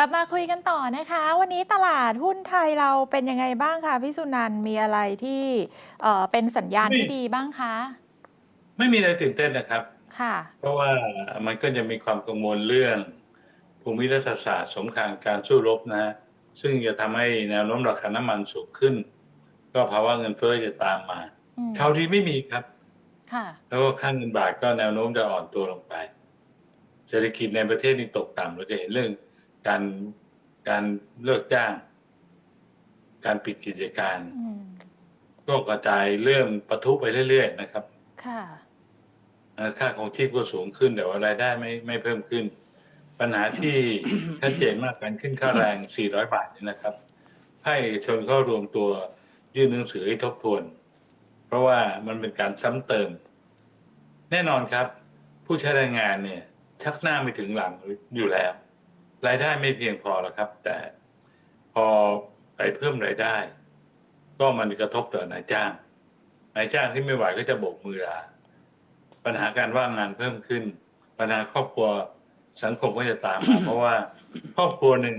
กลับมาคุยกันต่อนะคะ วันนี้ตลาดหุ้นไทยเราเป็นยังไงบ้างคะพี่สุนันท์มีอะไรที่เอ่อเป็นสัญญาณที่ดีบ้างคะ ไม่มีอะไรตื่นเต้นนะครับ ค่ะ เพราะว่ามันก็จะมีความกังวลเรื่อง ภูมิรัฐศาสตร์สงครามการสู้รบนะฮะซึ่งจะทำให้แนวโน้มราคาน้ำมันสูงขึ้น ก็ภาวะเงินเฟ้อจะตามมาอืมข่าวดีไม่มีครับ ค่ะ แล้วก็ค่าเงินบาทก็แนวโน้มจะอ่อนตัวลงไป เศรษฐกิจในประเทศนี่ตกต่ำเราจะเห็นเรื่อง การการเลิกจ้าง การปิดกิจการอืมก็กระจายเรื่องประทุไปเรื่อยๆนะครับ ค่ะเอ่อค่าของชีพก็สูงขึ้นแต่ว่ารายได้ไม่ไม่เพิ่มขึ้น ปัญหาที่ชัดเจนมากการขึ้นค่าแรง 400 บาทนี่นะครับ ให้เอกชนเข้ารวมตัวยื่นหนังสือให้ทบทวน เพราะว่ามันเป็นการซ้ำเติม แน่นอนครับ ผู้ใช้แรงงานเนี่ย ชักหน้าไม่ถึงหลังอยู่แล้ว รายได้ไม่เพียงพอแล้วครับ แต่พอไปเพิ่มรายได้ ก็มันกระทบต่อนายจ้าง นายจ้างที่ไม่ไหวก็จะโบกมือลาปัญหาการว่างงานเพิ่มขึ้น ปัญหาครอบครัวสังคมก็จะตามมา เพราะว่าครอบครัวหนึ่ง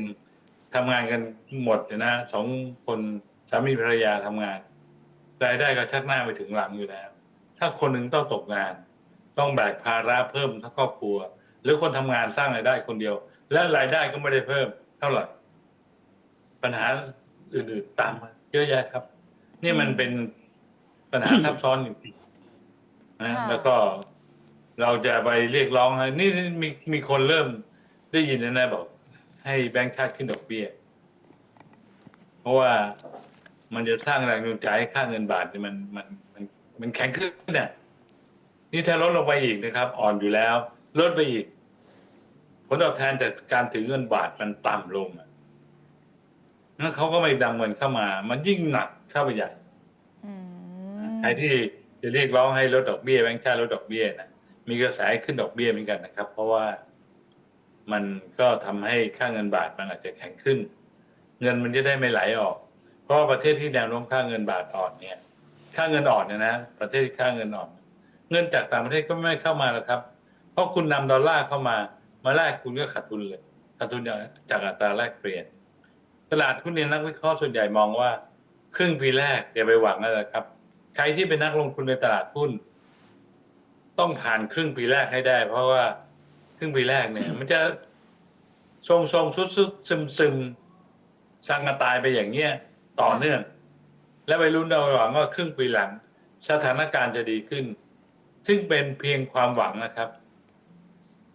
ทำงานกันหมดเนี่ยนะสองคนสามีภรรยาทำงาน รายได้ก็ชักหน้าไปถึงหลังอยู่แล้ว ถ้าคนหนึ่งต้องตกงาน ต้องแบกภาระเพิ่มทั้งครอบครัว หรือคนทำงานสร้างรายได้คนเดียว และรายได้ก็ไม่ได้เพิ่มเท่าไหร่ปัญหาอื่นๆตามมาเยอะแยะครับ นี่มันเป็นปัญหาซับซ้อนจริงๆนะค่ะแล้วก็เราจะไปเรียกร้องให้นี่นี่มีมีคนเริ่มได้ยินแล้วนะบอก ให้แบงค์ชาติขึ้นดอกเบี้ย เพราะว่ามันจะสร้างแรงจูงใจให้ค่าเงินบาทเนี่ยมันมันมันมันแข็งขึ้นเนี่ยนี่ถ้าลดลงไปอีกนะครับ อ่อนอยู่แล้ว ลดไปอีก ผลตอบแทนจากการถือเงินบาทมันต่ำลงอะนั้นเขาก็ไม่ดำเงินเข้ามา มันยิ่งหนักเข้าไปใหญ่อืมใครที่จะเรียกร้องให้ลดดอกเบี้ยแบงค์ชาติลดดอกเบี้ยนะมีกระแสขึ้นดอกเบี้ยเหมือนกันนะครับ เพราะว่ามันก็ทำให้ค่าเงินบาทมันอาจจะแข็งขึ้น เงินมันจะได้ไม่ไหลออก เพราะว่าประเทศที่แนวโน้มค่าเงินบาทอ่อนเนี่ย ค่าเงินอ่อนเนี่ยนะ ประเทศที่ค่าเงินอ่อน เงินจากต่างประเทศก็ไม่เข้ามาแล้วครับ เพราะคุณนำดอลลาร์เข้ามา มาแลกคุณก็ขาดทุนเลยขาดทุนจากอัตราแลกเปลี่ยน ตลาดหุ้นเนี่ยนักวิเคราะห์ส่วนใหญ่มองว่า ครึ่งปีแรกอย่าไปหวังอะไรครับ ใครที่เป็นนักลงทุนในตลาดหุ้น ต้องผ่านครึ่งปีแรกให้ได้ เพราะว่าครึ่งปีแรกเนี่ย มันจะทรงทรงชุดชุดซึมซึมสังกะตายไปอย่างเงี้ยต่อเนื่อง และไปรุ้นเอาหวังว่าครึ่งปีหลัง สถานการณ์จะดีขึ้น ซึ่งเป็นเพียงความหวังนะครับ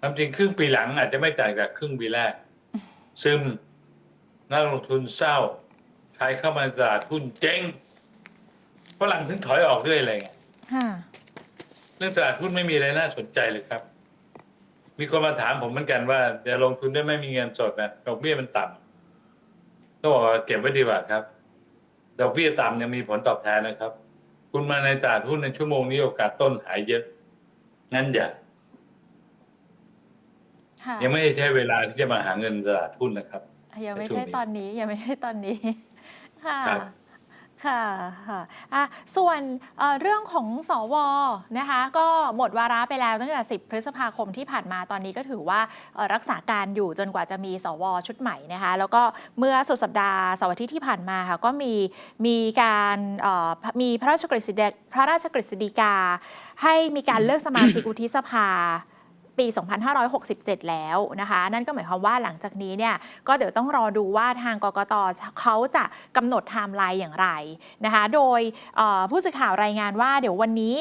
ความจริงครึ่งปีหลังอาจจะไม่ต่างจากครึ่งปีแรก ซึมนักลงทุนเศร้าใครเข้ามาในตลาดหุ้นเจ๊งฝรั่งถึงถอยออกด้วยอะไรเงี้ยค่ะเรื่องตลาดหุ้นไม่มีอะไรน่าสนใจเลยครับ มีคนมาถามผมเหมือนกันว่าจะลงทุนได้ไม่มีเงินสดนะดอกเบี้ยมันต่ำก็บอกว่าเก็บไว้ดีกว่าครับ ดอกเบี้ยต่ำยังมีผลตอบแทนนะครับ คุณมาในตลาดหุ้นในชั่วโมงนี้โอกาสต้นหายเยอะงั้นอย่า ค่ะยังไม่ได้ใช้เวลาที่จะมาหาเงินตลาดหุ้นนะครับ ยังไม่ในช่วใช่งนี้ตอนนี้ยังไม่ใช่ตอนนี้ค่ะครับค่ะค่ะอะส่วนเอ่อเรื่องของสวนะคะก็หมดวาระไปแล้วตั้งแต่ 10 พฤษภาคมที่ผ่านมาตอนนี้ก็ถือว่าเอ่อรักษาการอยู่จนกว่าจะมีสวชุดใหม่นะคะแล้วก็เมื่อสุดสัปดาห์เสาร์อาทิตย์ที่ผ่านมาค่ะก็มีมีการเอ่อมีพระราชกฤษฎีพระราชกฤษฎีกา ให้มีการเลือกสมาชิกวุฒิสภา ปี 2567 แล้วนะคะ นั่นก็หมายความว่าหลังจากนี้เนี่ยก็เดี๋ยวต้องรอดูว่าทางกกตเขาจะกำหนดไทม์ไลน์อย่างไรนะคะ โดยผู้สื่อข่าวรายงานว่าเดี๋ยววันนี้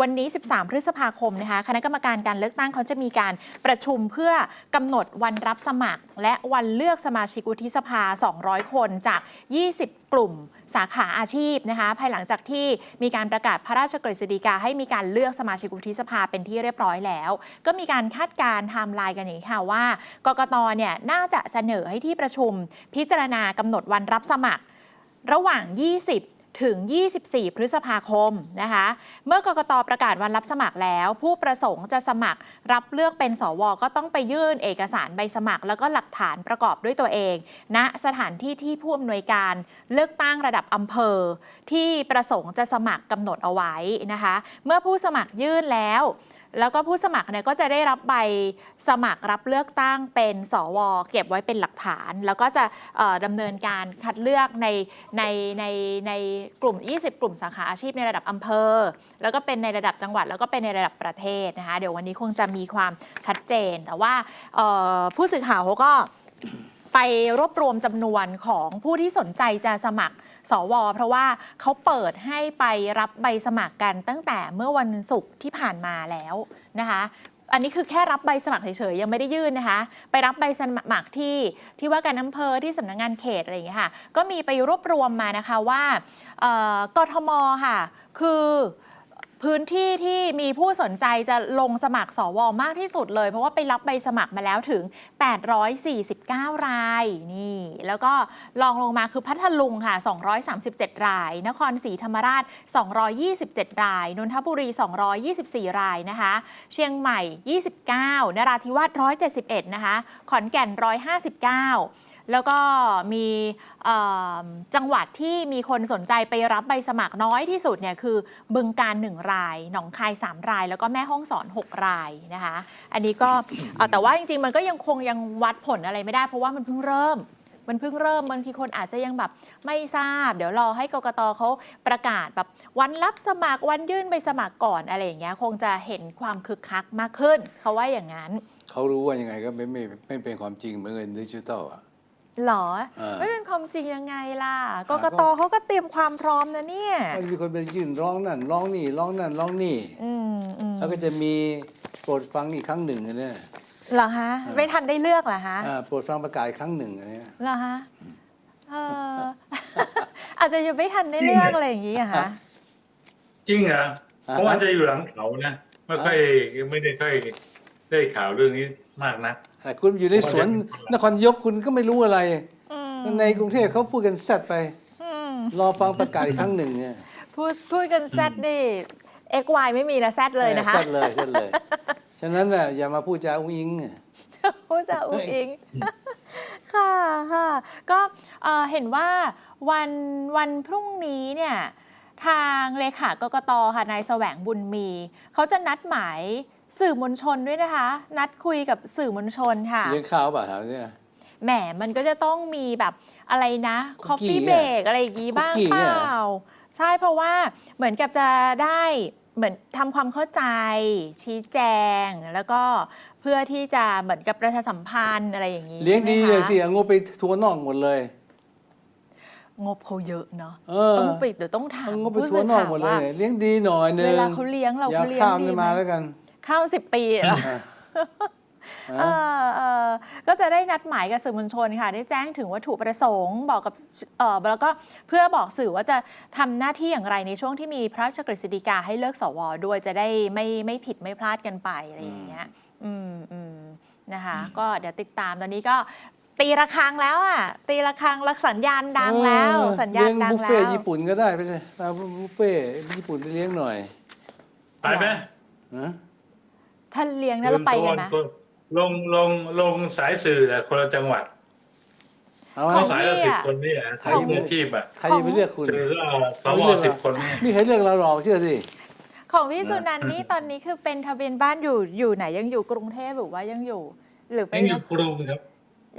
วันนี้ 13 พฤษภาคมนะคะคณะกรรมการการเลือกตั้งเขาจะมีการประชุมเพื่อกำหนดวันรับสมัคร และวันเลือกสมาชิกวุฒิสภา 200 คนจาก 20 กลุ่มสาขาอาชีพนะคะภายหลังจากที่มีการประกาศพระราชกฤษฎีกาให้มีการเลือกสมาชิกวุฒิสภาเป็นที่เรียบร้อยแล้ว ก็มีการคาดการณ์ไทม์ไลน์กันอย่างนี้ค่ะว่ากกตเนี่ยน่าจะเสนอให้ที่ประชุม พิจารณากำหนดวันรับสมัครระหว่าง 20 ถึง 24 พฤษภาคมนะคะ เมื่อกกตประกาศวันรับสมัครแล้ว ผู้ประสงค์จะสมัครรับเลือกเป็นสว ก็ต้องไปยื่นเอกสารใบสมัคร แล้วก็หลักฐานประกอบด้วยตัวเองณสถานที่ที่ผู้อำนวยการเลือกตั้งระดับอำเภอ ที่ประสงค์จะสมัครกำหนดเอาไว้นะคะ เมื่อผู้สมัครยื่นแล้ว แล้วก็ผู้สมัครเนี่ยก็จะได้รับใบสมัครรับเลือกตั้งเป็นสว เก็บไว้เป็นหลักฐาน แล้วก็จะเอ่อดำเนินการคัดเลือกในในในในกลุ่ม 20 กลุ่มสาขาอาชีพในระดับอำเภอ แล้วก็เป็นในระดับจังหวัด แล้วก็เป็นในระดับประเทศนะคะเดี๋ยววันนี้คงจะมีความชัดเจน แต่ว่าผู้สื่อข่าวเขาก็ ไปรวบรวมจำนวนของผู้ที่สนใจจะสมัครสว เพราะว่าเขาเปิดให้ไปรับใบสมัครกันตั้งแต่เมื่อวันศุกร์ที่ผ่านมาแล้วนะคะอันนี้คือแค่รับใบสมัครเฉยๆยังไม่ได้ยื่นนะคะ ไปรับใบสมัครที่ที่ว่าการอำเภอที่สำนักงานเขตอะไรอย่างเงี้ยค่ะ ก็มีไปรวบรวมมานะคะว่ากทมค่ะ คือ พื้นที่ที่มีผู้สนใจจะลงสมัครสวมากที่สุดเลย เพราะว่าไปรับใบสมัครมาแล้วถึง 849 รายนี่ แล้วก็ลองลงมาคือพัทลุงค่ะ 237 ราย นครศรีธรรมราช 227 ราย นนทบุรี 224 รายนะคะ เชียงใหม่ 29 นราธิวาส 171 นะคะ ขอนแก่น 159 แล้วก็มีจังหวัดที่มีคนสนใจไปรับใบสมัครน้อยที่สุดเนี่ยคือบึงการ 1 ราย หนองคาย 3 ราย แล้วก็แม่ห้องสอน 6 รายนะคะ อันนี้ก็แต่ว่าจริง ๆ มันก็ยังคงยังวัดผลอะไรไม่ได้เพราะว่ามันเพิ่งเริ่มมันเพิ่งเริ่มบางทีคนอาจจะยังแบบไม่ทราบ เดี๋ยวรอให้กกตเขาประกาศแบบวันรับสมัครวันยื่นใบสมัครก่อนอะไรอย่างเงี้ยคงจะเห็นความคึกคักมากขึ้น เขาว่าอย่างนั้น เขารู้ว่ายังไงก็ไม่ไม่ไม่เป็นความจริงเหมือนเงินดิจิตอลอะ หรออ่าไม่เป็นความจริงยังไงล่ะกอ่ากก็ตเขาก็เตรียมความพร้อมนะเนี่ย มันมีคนไปยื่นร้องนั่นร้องนี่ร้องนั่นร้องนี่ อืมอืมแล้วก็จะมีโปรดฟังอีกครั้งหนึ่งอันเนี่ย เหรอฮะไม่ทันได้เลือกเหรอฮะอ่าโปรดฟังประกาศอีกครั้งหนึ่งอันเนี้ยเหรอฮะเออ อาจจะยังไม่ทันได้เลือกอะไรอย่างงี้อะฮะจริงเหรอเพราะว่าจะอยู่หลังเขานะ ไม่ค่อยไม่ได้ค่อยได้ข่าวเรื่องนี้มากนะ แต่คุณอยู่ในสวนนครนายกคุณก็ไม่รู้อะไรอืมในกรุงเทพเขาพูดกันแซดไปอืมรอฟังประกาศอีกครั้งหนึ่งเนี่ยพูดพูดกันแซดดิ XY ไม่มีนะแซดเลยนะคะแซดเลยแซดเลย ฉะนั้นน่ะอย่ามาพูดจาอุ้งอิงอะพูดจะอุ้งอิงค่ะค่ะก็เอ่อเห็นว่าวันวันพรุ่งนี้เนี่ยทางเลขากกตค่ะนายแสวงบุญมี เขาจะนัดหมาย สื่อมวลชนด้วยนะคะ นัดคุยกับสื่อมวลชนค่ะ เลี้ยงข้าวเปล่าถามเนี่ย แหมมันก็จะต้องมีแบบอะไรนะ คุคอกฟกี้ฟี่อะเบรกอะไรอย่างงี้บ้างคุกกี้เปเนี่ล่ายใช่เพราะว่าเหมือนกับจะได้เหมือนทำความเข้าใจ ชี้แจง แล้วก็เพื่อที่จะเหมือนกับประชาสัมพันธ์อะไรอย่างนี้เลี้ยงใช่ไหมดีเลยคะสิเอางบไปทัวร์นอกหมดเลย งบเขาเยอะเนาะเออต้องปิดเดี๋ยวต้องถามเอางบไปผู้ทัวสื่ร์อนอกข่าวหมดเลว่ายเลี้ยงดีหน่อยหนึงเวลาเขาเลี้ยงเราอย่าเขาเลี้ยงข้ามดีไม่ไหม มาแล้วกันเข้าสิบปีเหรออะเออเออก็จะได้นัดหมายกับสื่อมวลชนค่ะ ได้แจ้งถึงวัตถุประสงค์บอกกับเออแล้วก็เพื่อบอกสื่อว่าจะทำหน้าที่อย่างไรในช่วงที่มีพระราชกฤษฎีกาให้เลือกสวด้วยจะได้ไม่ไม่ผิดไม่พลาดกันไปอะไรอย่างเงี้ย อืมอืมนะคะ ก็เดี๋ยวติดตามตอนนี้ก็ตีระฆังแล้วอะ ตีระฆังรักสัญญาณดังแล้วเออสัญญาณเลี้ยงดังบุฟแล้เฟ่ต์วญี่ปุ่นก็ได้ไปเลยเอาบุฟเฟ่ต์ญี่ปุ่นไปเลี้ยงหน่อย ไปไหมนะ ท่านเลี้ยงนะเราไปกันนะ ลงลงลงสายสื่อแต่คนละจังหวัดเอาไหมของสายละพี่สิบอะคนนี่อะใคร สายมืออาชีพอะใครจะไปเลือกคุณเจอก็เอาสเอาวเรื่องสิบอะคนเนี่ย ไมีใครเลือกเราหรอกเชื่อสิของพี่สุนันท์นี่ตอนนี้คือเป็นทะเบียนบ้านอยู่อยู่ไหนยังอยู่กรุงเทพหรือว่ายังอยู่ หรือไปยังอยู่กรุงครับ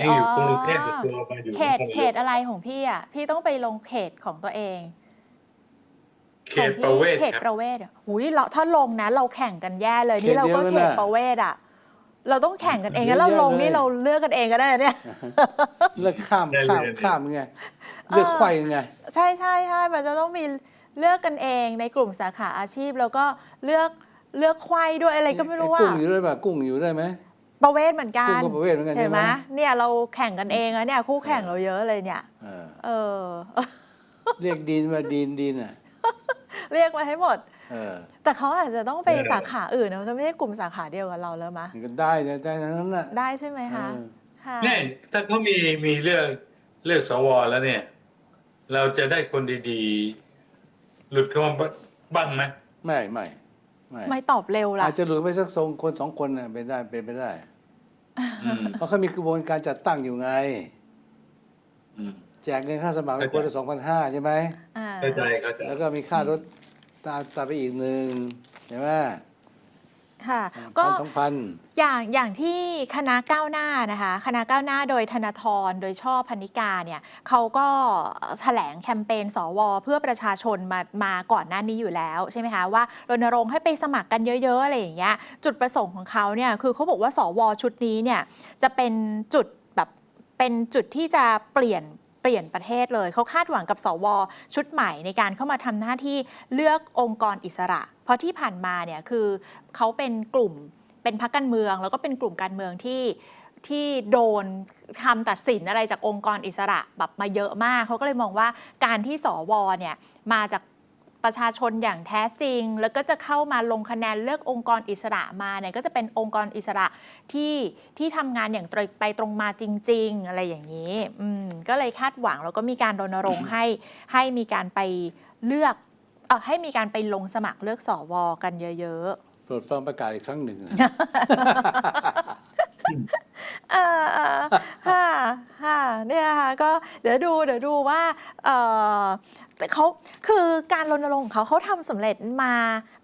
ยังอยู่กรุงเทพแต่ตัวมาอยู่เขตเขตอะไรของพี่อะพี่ต้องไปลงเขตของตัวเอง เขตประเวศเขตคปรับระเวศอะหุยเราถ้าลงนะ เราแข่งกันแย่เลยนี่เราก็เขตประเวศอะ เราต้องแข่งกันเองแล้วเราลงนี่เราเลือกกันเองก็ได้นะเนี่ยเลือกข้ามข้ามข้ามไงเลือกไขว้ไงใช่ใช่ใช่มันจะต้องมีเลือกกันเองในกลุ่มสาขาอาชีพ แล้วก็เลือกเลือกควายด้วยอะไรก็ไม่รู้ว่ากุ้งอยู่ด้วยป่ะกุ้งอยู่ด้วยไหมประเวศเหมือนกักุ้งนก็ประเวศเหมือนกันเห็ใช่นไหไหมมเนี่ยเราแข่งกันเองอะเนี่ยคู่แข่งเราเยอะเลยเนี่ยเออเออเรียกดีนมาดีนดีนอะ เรียกมาให้หมด เออแต่เขาอาจจะต้องไปสาขาอื่นนะจะไม่ใช่กลุ่มสาขาเดียวกับเราแล้วมะมันก็ได้นะได้ทั้งนั้นน่ะได้ใช่ไหมคะเออค่ะเนี่ยถ้าเขามีมีเลือกเลือกสวแล้วเนี่ย เราจะได้คนดีๆ หลุดเข้ามาบ้างไหมไม่ไม่ไม่ไม่ตอบเร็วล่ะ อาจจะหลุดไปสักทรงคนสองคนน่ะเป็นได้เป็นไปได้ อืมเพราะเขามีกระบวนการจัดตั้งอยู่ไง อืมแจกเงินค่าสมัครเข้าใจคนละสองพันห้าใช่ไหม อ่า เข้าใจเข้าใจ แล้วก็มีค่ารถ ตามตามไปอีกหนึ่งใช่ไหมค่ะก็พันสองพัน อย่างอย่างที่คณะก้าวหน้านะคะคณะก้าวหน้าโดยธนาธรโดยช่อพันิกาเนี่ยเขาก็แถลงแคมเปญสว เพื่อประชาชนมามาก่อนหน้านี้อยู่แล้วใช่ไหมคะว่ารณรงค์ให้ไปสมัครกันเยอะๆอะไรอย่างเงี้ยจุดประสงค์ของเขาเนี่ยคือเขาบอกว่าสว ชุดนี้เนี่ยจะเป็นจุดแบบเป็นจุดที่จะเปลี่ยน เปลี่ยนประเทศเลย เขาคาดหวังกับสวชุดใหม่ในการเข้ามาทำหน้าที่เลือกองค์กรอิสระ เพราะที่ผ่านมาเนี่ยคือเขาเป็นกลุ่มเป็นพรรคการเมือง แล้วก็เป็นกลุ่มการเมืองที่ที่โดนคำตัดสินอะไรจากองค์กรอิสระแบบมาเยอะมาก เขาก็เลยมองว่าการที่สวเนี่ยมาจาก ประชาชนอย่างแท้จริง แล้วก็จะเข้ามาลงคะแนนเลือกองค์กรอิสระมาเนี่ยก็จะเป็นองค์กรอิสระที่ที่ทำงานอย่างตรงไปตรงมาจริง ๆ อะไรอย่างนี้อืมก็เลยคาดหวังแล้วก็มีการรณรงค์ให้ให้มีการไปเลือกเออให้มีการไปลงสมัครเลือกสวกันเยอะๆโปรดฟังประกาศอีกครั้งหนึ่งนะ เออเออค่ะค่ะเนี่ยค่ะก็เดี๋ยวดูเดี๋ยวดูว่าเออแต่เขาคือการรณรงค์ของเขาเขาทำสำเร็จมา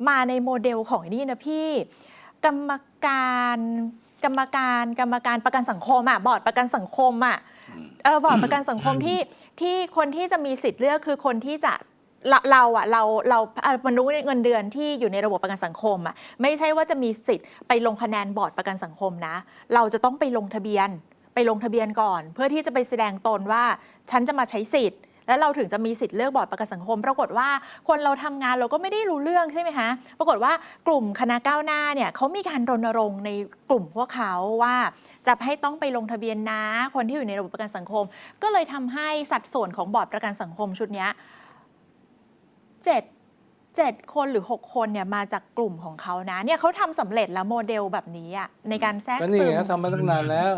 มาในโมเดลของนี่นะพี่ กรรมการกรรมการกรรมการประกันสังคมอะบอร์ดประกันสังคมอะเออบอร์ดประกันสังคมที่ที่คนที่จะมีสิทธิ์เลือกคือคนที่จะ เราเราอะเราเราเอ่อมนุษย์เงินเดือนที่อยู่ในระบบประกันสังคมอะไม่ใช่ว่าจะมีสิทธิ์ไปลงคะแนนบอร์ดประกันสังคมนะ เราจะต้องไปลงทะเบียน ไปลงทะเบียนก่อน เพื่อที่จะไปแสดงตนว่า ฉันจะมาใช้สิทธิ์ แล้วเราถึงจะมีสิทธิ์เลือกบอร์ดประกันสังคม ปรากฏว่าคนเราทำงานเราก็ไม่ได้รู้เรื่องใช่ไหมคะปรากฏว่ากลุ่มคณะก้าวหน้าเนี่ยเขามีการรณรงค์ในกลุ่มพวกเขาว่า จะให้ต้องไปลงทะเบียนนะ คนที่อยู่ในระบบประกันสังคม ก็เลยทำให้สัดส่วนของบอร์ดประกันสังคมชุดเนี้ย เจ็ดเจ็ดคนหรือ 6 คนเนี่ยมาจากกลุ่มของเขานะเนี่ยเขาทำสำเร็จแล้วโมเดลแบบนี้อะในการแทรกก็นี่ซึมไงเขาทำมาตั้งนานแล้ว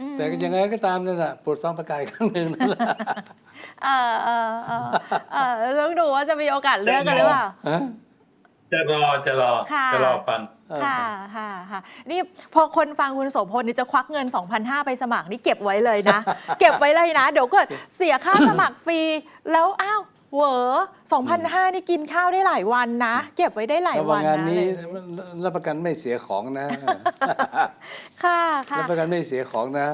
อืมแต่ก็ยังไงก็ตามนั่นแหละโปรดฟังประกาศอีกครั้งหนึ่งนั่นแหละเออเออเออเออต้องดูว่าจะมีโอกาสเลือกกันหรือเปล่า ฮะ จะรอจะรอค่ะ จะรอฟังเออค่ะค่ะค่ะนี่พอคนฟังคุณโสพลนี่จะควักเงิน 2,500ไปสมัครนี่เก็บไว้เลยนะ เก็บไว้เลยนะ เดี๋ยวเกิดเสียค่าสมัครฟรี แล้วอ้าว เหวอ2,500นี่กินข้าวได้หลายวันนะ เก็บไว้ได้หลายระวัวังนงานนะนี้อะไรอย่างงี้รับประกันไม่เสียของนะ ค่ะค่ะรับประกันไม่เสียของนะ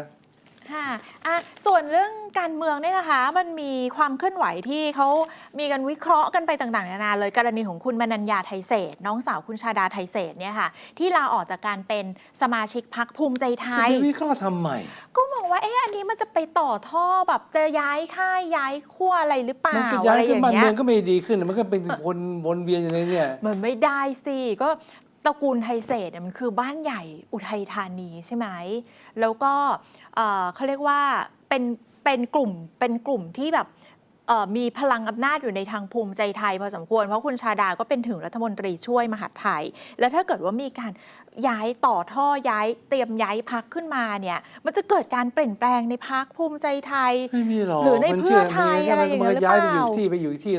ค่ะอะ ส่วนเรื่องการเมืองเนี่ยนะคะ มันมีความเคลื่อนไหวที่เขามีกันวิเคราะห์กันไปต่างๆ นานาเลยกรณีของคุณมนัญญาไทยเศษ น้องสาวคุณชาดาไทยเศษเนี่ยค่ะ ที่ลาออกจากการเป็นสมาชิกพักภูมิใจไทจะยไปวิเคราะห์ทำไม ก็มองว่าเอ๊ะอันนี้มันจะไปต่อท่อแบบจะย้ายค่ายย้ายขั้วอะไรหรือเปล่ามันก็ย้าอะยไรอขึ้นย่างบ้านเงี้เมืยองก็ไม่ดีขึ้น มันก็เป็นวนวนเวียนอยู่ในเนี่ยมันไม่ได้สิก็ตระกูลไทยเศษเนี่ยมันคือบ้านใหญ่อุทัยธานีใช่ไหมแล้วก็ เอ่อเขาเรียกว่าเป็นเป็นกลุ่มเป็นกลุ่มที่แบบเอ่อมีพลังอำนาจอยู่ในทางภูมิใจไทยพอสมควร เพราะคุณชาดาก็เป็นถึงรัฐมนตรีช่วยมหาดไทย แล้วถ้าเกิดว่ามีการย้ายต่อท่อย้ายเตรียมย้ายพักขึ้นมาเนี่ยมันจะเกิดการเปลี่ยนแปลงในพักภูมิใจไทย ไม่มีหรอกหรือในมัเพื่อไทยชื่อะไรอย่างเงี้ยมันย้ายไปหรืออเปล่ายู่ที่ไปอยู่ที่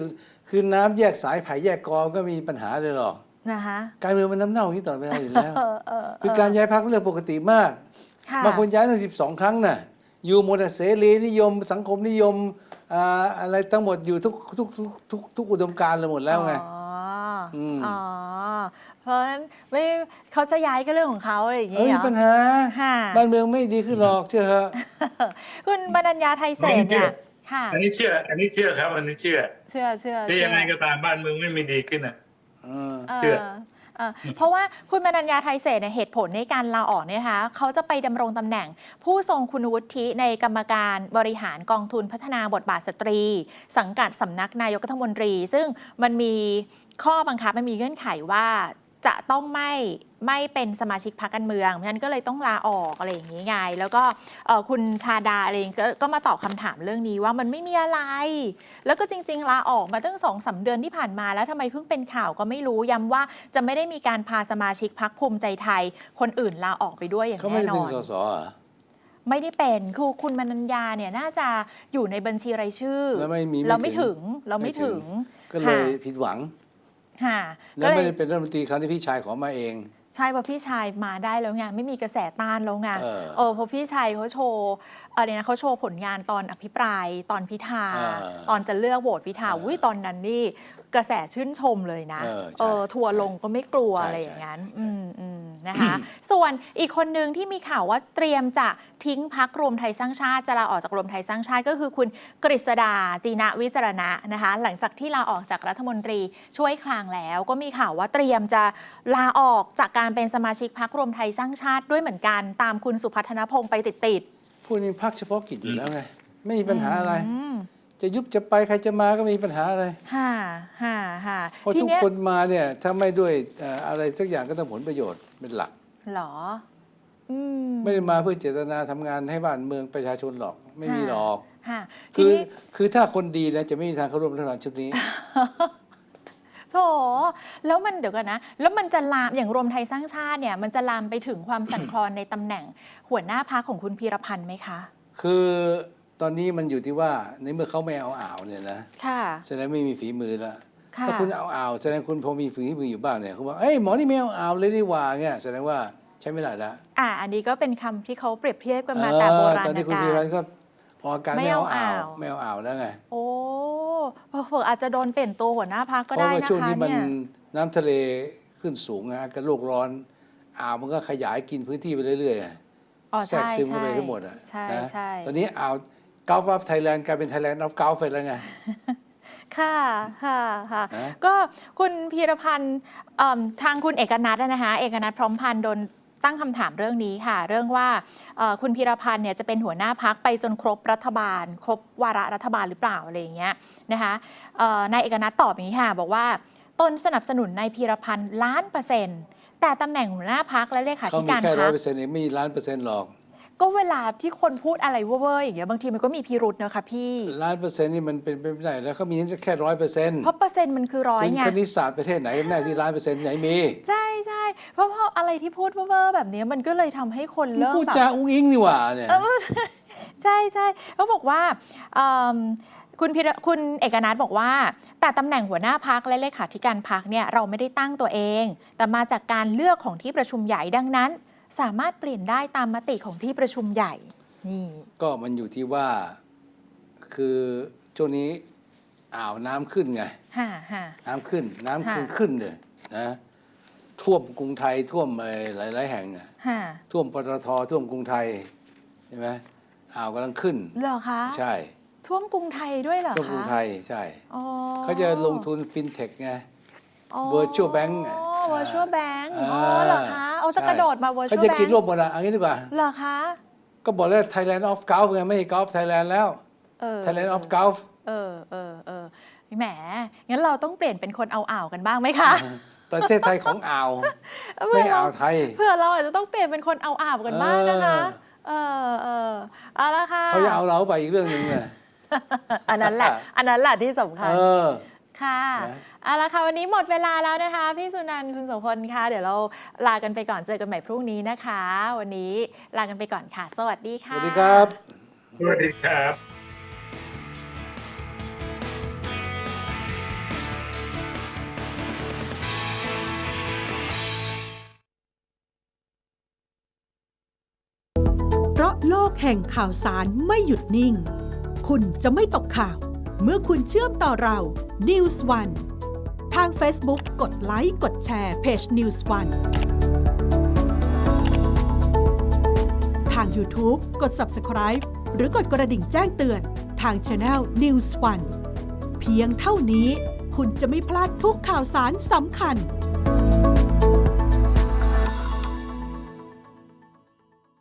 คือน้ำแยกสายไผ่แยกกองก็มีปัญหาเลยหรอกนะคะการเมืองมันน้ำเน่าอย่างนี้ต่อไปได้อยู่แล้วเออเออ คือการย้ายพักเรื่องปกติมากค่ะ บางคนย้ายตั้งสิบสองครั้งน่ะอยู่หมดอะเสรีนิยม สังคมนิยมอ่าอะไรทั้งหมดอยู่ทุกทุกทุกทุกทุกอุดมการณ์เลยหมดแล้วไงอ๋อมอ๋อ เพราะฉะนั้นไม่เขาจะย้ายก็เรื่องของเขาอะไรอย่างเอ้เงี้ยยเหรอปัญหาค่ะบ้านเมืองไม่ดีขึ้นหรอกเชื่อเถอะคุณบรรญาไทยเศษเนี่ยค่ะอันนี้เชื่อ อันนี้เชื่อครับ อันนี้เชื่อ เชื่อเชื่อที่เชื่อยังไงก็ตามบ้านเมืองไม่มีดีขึ้นอะเออเออเชื่อ เออเพราะว่าคุณบรรญาไทยเศษเนี่ยเหตุผลในการลาออกเนี่ยนะคะเขาจะไปดำรงตำแหน่ง ผู้ทรงคุณวุฒิในกรรมการบริหารกองทุนพัฒนาบทบาทสตรี สังกัดสำนักนายกรัฐมนตรี ซึ่งมันมีข้อบังคับมันมีเงื่อนไขว่า จะต้องไม่ไม่เป็นสมาชิกพรรคการเมืองเพราะฉะนั้นก็เลยต้องลาออกอะไรอย่างนี้ไงแล้วก็เอ่อคุณชาดาเองก็ก็มาตอบคำถามเรื่องนี้ว่ามันไม่มีอะไร แล้วก็จริง ๆ ลาออกมาตั้งสองสาเดือนที่ผ่านมาแล้วทำไมเพิ่งเป็นข่าวก็ไม่รู้ย้ำว่าจะไม่ได้มีการพาสมาชิกพรรคภูมิใจไทย คนอื่นลาออกไปด้วยอย่างเขาไม่แน่ได้นเป็อนนสสเหรอไม่ได้เป็นคือคุณมนัญญาเนี่ยน่าจะอยู่ในบัญชีรายชื่อแล้วไม่มีเราไม่ถึงเราไม่ถึง ก็เลยผิดหวัง ค่ะแล้ก็วเลไม่ยได้เป็นรัฐมนตรีครั้งที่พี่ชายขอมาเอง ใช่เพราะพี่ชายมาได้แล้วไงไม่มีกระแสต้านแล้วไงเออเออเพราะพี่ชายเขาโชว์อะไรนะเขาโชว์ผลงานตอนอภิปรายตอนพิธา เออตอนจะเลือกโหวตพิธาเอออุ้ยตอนนั้นนี่กระแสชื่นชมเลยนะเออใช่เออทัวร์ลงก็ไม่กลัวใช่อะไรอย่างใช่นั้น อืมอืม นะคะ ส่วนอีกคนหนึ่งที่มีข่าวว่าเตรียมจะทิ้งพักรวมไทยสร้างชาติจะลาออกจากรวมไทยสร้างชาติก็คือคุณกฤษดาจีนะวิจารณะนะคะ หลังจากที่ลาออกจากรัฐมนตรีช่วยคลางแล้ว ก็มีข่าวว่าเตรียมจะลาออกจากการเป็นสมาชิกพักรวมไทยสร้างชาติด้วยเหมือนกันตามคุณสุพัฒนพงศ์ไปติดพวกนี้พักเฉพาะกิจอยู่แล้วไง ไม่มีปัญหาอะไรๆอืม จะยุบจะไปใครจะมาก็ไม่มีปัญหาอะไรฮ่าฮ่าฮ่าเพราะทีทุกเนี้ยคนมาเนี่ยถ้าไม่ด้วยเอ่ออะไรสักอย่างก็ต้องผลประโยชน์เป็นหลักหรออืมไม่ได้มาเพื่อเจตนาทำงานให้บ้านเมืองประชาชนหรอกไม่มีหรอกค่ะทีคือนี้คือถ้าคนดีนะจะไม่มีทางเข้าร่วมรัฐบาลชุดนี้โถแล้วมันเดี๋ยวกันนะ แล้วมันจะลามอย่างรวมไทยสร้างชาติเนี่ย มันจะลามไปถึงความสั่นคลอนในตำแหน่งหัวหน้าพักของคุณพีรพันธ์ไหมคะ คือ ตอนนี้มันอยู่ที่ว่าในเมื่อเขาไม่เอาอ่าวเนี่ยนะค่ะแสดงไม่มีฝีมือแล้วค่ะถ้าคุณเอาอ่าวแสดงคุณพอมีฝีมืออยู่บ้างเนี่ยคุณบอกเอ้ยหมอนี่ไม่เอาอ่าวเลยดีกว่าเงี้ยแสดงว่าใช้ไม่ได้แล้วอ่าอันนี้ก็เป็นคำที่เขาเปรียบเทียบกันมาเออแต่โบราณตอนนี้คุณกาพีรัลตน์ก็ออกอาการไม่ไม่เอาเอาอ่าวอ่าวไม่เอาอ่าวแล้วไงโอ้เผื่อๆอาจจะโดนเปลี่ยนตัวหัวหน้าพักเพก็ราะได้ว่านะช่วงคะนี้มันเนี่ยน้ำทะเลขึ้นสูงนะกับโลกร้อนอ่าวมันก็ขยายกินพื้นที่ไปเรื่อยๆอะอ๋อแทรกใช่ซึมเข้าใช่ไปทั้งหมดอะใช่นะใช่ ตอนนี้อ่าว กาฟอฟไทยแลนด์กลายเป็นไทยแลนด์ออฟกาฟไปแล้วไง ค่ะค่ะค่ะนะก็คุณพีรพันธ์เอิ่มทางคุณเอกนัทนะคะ เอกนัทพร้อมพันธ์โดนตั้งคำถามเรื่องนี้ค่ะ เรื่องว่าเอ่อคุณพีรพันธ์เนี่ยจะเป็นหัวหน้าพักไปจนครบรัฐบาล ครบวาระรัฐบาลหรือเปล่าอะไรอย่างเงี้ยนะคะเอ่อนายเอกนัทตอบอย่างนี้ค่ะ บอกว่าตนสนับสนุนนายพีรพันธ์ล้านเปอร์เซ็นต์แต่ตำแหน่งหัวหน้าพักและเลขาเขาธิมีการแค่ร้พัอยกเปอร์เซ็นต์เองไม่มีล้านเปอร์เซ็นต์หรอก ก็เวลาที่คนพูดอะไรเว่อร์ๆอย่างเงี้ยบางทีมันก็มีพิรุษนะคะพี่ล้านเปอร์เซ็นต์นี่มันเป็นไปไม่ได้แล้วเขามีแค่ร้อยเปอร์เซ็นต์เพราะเปอร์เซ็นต์มันคือร้อยคุณไงคณิตศาสตร์ประเทศไหนกันแน่ที่ล้านเปอร์เซ็นต์ไหนมี ใช่ใช่เพราะเพราะอะไรที่พูดเว่อร์ๆแบบเนี้ยมันก็เลยทำให้คนเริ่มพูดแบบจาอุ้งอิงนี่หว่าเนี่ยใช่ใช่เขาบอกว่าเอิ่มคุณพิรคุณเอกนัทบอกว่า แต่ตำแหน่งหัวหน้าพักและเลขาธิการพักเนี่ยเราไม่ได้ตั้งตัวเอง แต่มาจากการเลือกของที่ประชุมใหญ่ดังนั้น สามารถเปลี่ยนได้ตามมติของที่ประชุมใหญ่นี่ก็มันอยู่ที่ว่าคือช่วงนี้อ่าวน้ำขึ้นไง ฮ่าฮ่า น้ำขึ้น น้ำขึ้นค่ะ ขึ้นเลยนะท่วมกรุงไทยท่วมอะไรหลาย ๆ แห่งอะฮ่าท่วมปตทท่วมกรุงไทยใช่ไหมอ่าวกำลังขึ้น เหรอคะใช่ท่วมกรุงไทยด้วยเหรอคะท่วมกรุงไทยใช่ อ๋อเขาจะลงทุนฟินเทคไง อ๋อ virtual bank อะ อ๋อ virtual bank อ่าอ๋อเหรอคะเอาจะใช่กระโดดมาเขา virtual จะ bank กินรวบหมดอะเอันนี้ดีกว่าเหรอคะก็บอกแล้ว Thailand of Golf ไงไม่ใช่ Golf Thailand แล้วเออ Thailand of Golf เออเออเออแหมงั้นเราต้องเปลี่ยนเป็นคนเอาอ่าวกันบ้างไหมคะประเทศไทยของอ่าวเออไม่เราอ่าวไทยเผื่อเราอาจจะต้องเปลี่ยนเป็นคนเอาอ่าวกันบ้างนะคะเออเออเอาละค่ะเขาจะเอาเราไปอีกเรื่องหนึ่งไงอันนั้นแหละ อันนั้นแหละที่สำคัญเออ ค่ะนะเอาละค่ะวันนี้หมดเวลาแล้วนะคะ พี่สุนันท์คุณโสพลคะเดี๋ยวเราลากันไปก่อนเจอกันใหม่พรุ่งนี้นะคะ วันนี้ลากันไปก่อนค่ะ สวัสดีสค่ะวัสดีครับ สวัสดีครับเพราะโลกแห่งข่าวสารไม่หยุดนิ่ง คุณจะไม่ตกข่าว เมื่อคุณเชื่อมต่อเรา News One ทาง Facebook กดไลค์ กดแชร์เพจ News One ทาง YouTube กด Subscribe หรือกดกระดิ่งแจ้งเตือนทาง Channel News One เพียงเท่านี้คุณจะไม่พลาดทุกข่าวสารสำคัญ